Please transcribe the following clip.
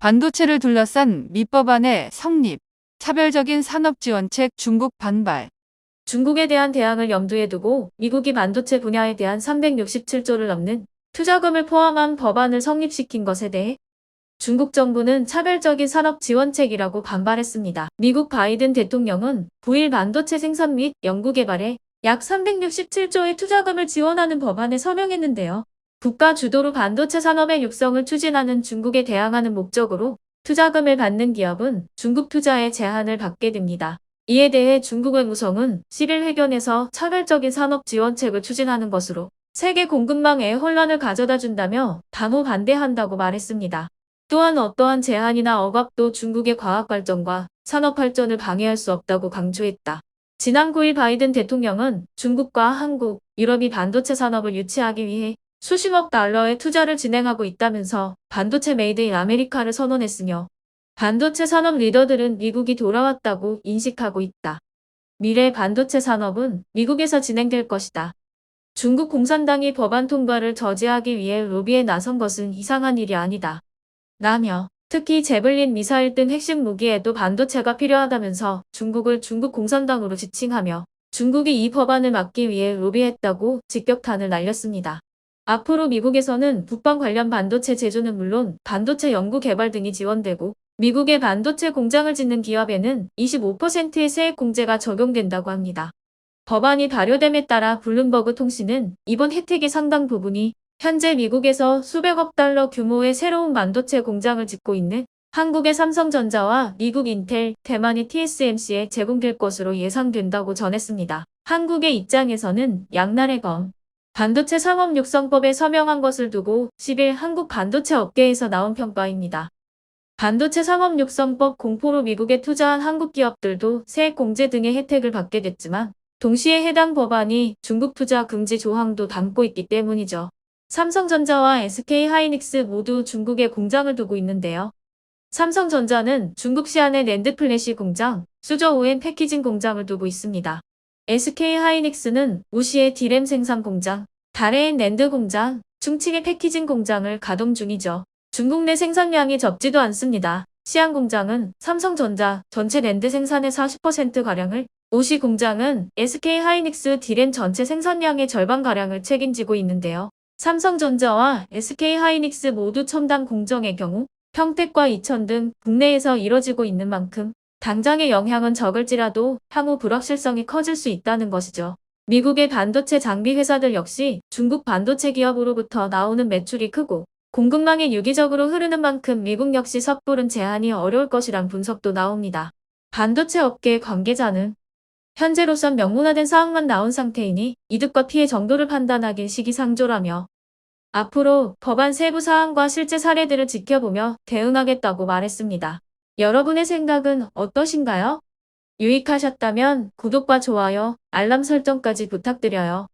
반도체를 둘러싼 밑법안의 성립, 차별적인 산업지원책 중국 반발. 중국에 대한 대항을 염두에 두고 미국이 반도체 분야에 대한 367조를 넘는 투자금을 포함한 법안을 성립시킨 것에 대해 중국 정부는 차별적인 산업 지원책이라고 반발했습니다. 미국 바이든 대통령은 9일 반도체 생산 및 연구 개발에 약 367조의 투자금을 지원하는 법안에 서명했는데요. 국가 주도로 반도체 산업의 육성을 추진하는 중국에 대항하는 목적으로 투자금을 받는 기업은 중국 투자에 제한을 받게 됩니다. 이에 대해 중국의 무성은 10일 회견에서 차별적인 산업 지원책을 추진하는 것으로 세계 공급망에 혼란을 가져다 준다며 단호 반대한다고 말했습니다. 또한 어떠한 제한이나 억압도 중국의 과학 발전과 산업 발전을 방해할 수 없다고 강조했다. 지난 9일 바이든 대통령은 중국과 한국, 유럽이 반도체 산업을 유치하기 위해 수십억 달러의 투자를 진행하고 있다면서 반도체 메이드 인 아메리카를 선언했으며 반도체 산업 리더들은 미국이 돌아왔다고 인식하고 있다. 미래 반도체 산업은 미국에서 진행될 것이다. 중국 공산당이 법안 통과를 저지하기 위해 로비에 나선 것은 이상한 일이 아니다. 라며 특히 제블린 미사일 등 핵심 무기에도 반도체가 필요하다면서 중국을 중국 공산당으로 지칭하며 중국이 이 법안을 막기 위해 로비했다고 직격탄을 날렸습니다. 앞으로 미국에서는 북방 관련 반도체 제조는 물론 반도체 연구 개발 등이 지원되고 미국의 반도체 공장을 짓는 기업에는 25%의 세액 공제가 적용된다고 합니다. 법안이 발효됨에 따라 블룸버그 통신은 이번 혜택의 상당 부분이 현재 미국에서 수백억 달러 규모의 새로운 반도체 공장을 짓고 있는 한국의 삼성전자와 미국 인텔, 대만의 TSMC에 제공될 것으로 예상된다고 전했습니다. 한국의 입장에서는 양날의 검, 반도체 상업 육성법에 서명한 것을 두고 10일 한국 반도체 업계에서 나온 평가입니다. 반도체 상업 육성법 공포로 미국에 투자한 한국 기업들도 세액 공제 등의 혜택을 받게 됐지만 동시에 해당 법안이 중국 투자 금지 조항도 담고 있기 때문이죠. 삼성전자와 SK 하이닉스 모두 중국에 공장을 두고 있는데요. 삼성전자는 중국 시안의 랜드 플래시 공장, 수저우엔 패키징 공장을 두고 있습니다. SK 하이닉스는 우시의 디램 생산 공장, 다레엔 랜드 공장, 충칭의 패키징 공장을 가동 중이죠. 중국 내 생산량이 적지도 않습니다. 시안 공장은 삼성전자 전체 랜드 생산의 40%가량을, 우시 공장은 SK 하이닉스 디램 전체 생산량의 절반가량을 책임지고 있는데요. 삼성전자와 SK 하이닉스 모두 첨단 공정의 경우 평택과 이천 등 국내에서 이뤄지고 있는 만큼 당장의 영향은 적을지라도 향후 불확실성이 커질 수 있다는 것이죠. 미국의 반도체 장비 회사들 역시 중국 반도체 기업으로부터 나오는 매출이 크고 공급망이 유기적으로 흐르는 만큼 미국 역시 섣부른 제한이 어려울 것이란 분석도 나옵니다. 반도체 업계 관계자는 현재로선 명문화된 사항만 나온 상태이니 이득과 피해 정도를 판단하긴 시기상조라며 앞으로 법안 세부 사항과 실제 사례들을 지켜보며 대응하겠다고 말했습니다. 여러분의 생각은 어떠신가요? 유익하셨다면 구독과 좋아요, 알람 설정까지 부탁드려요.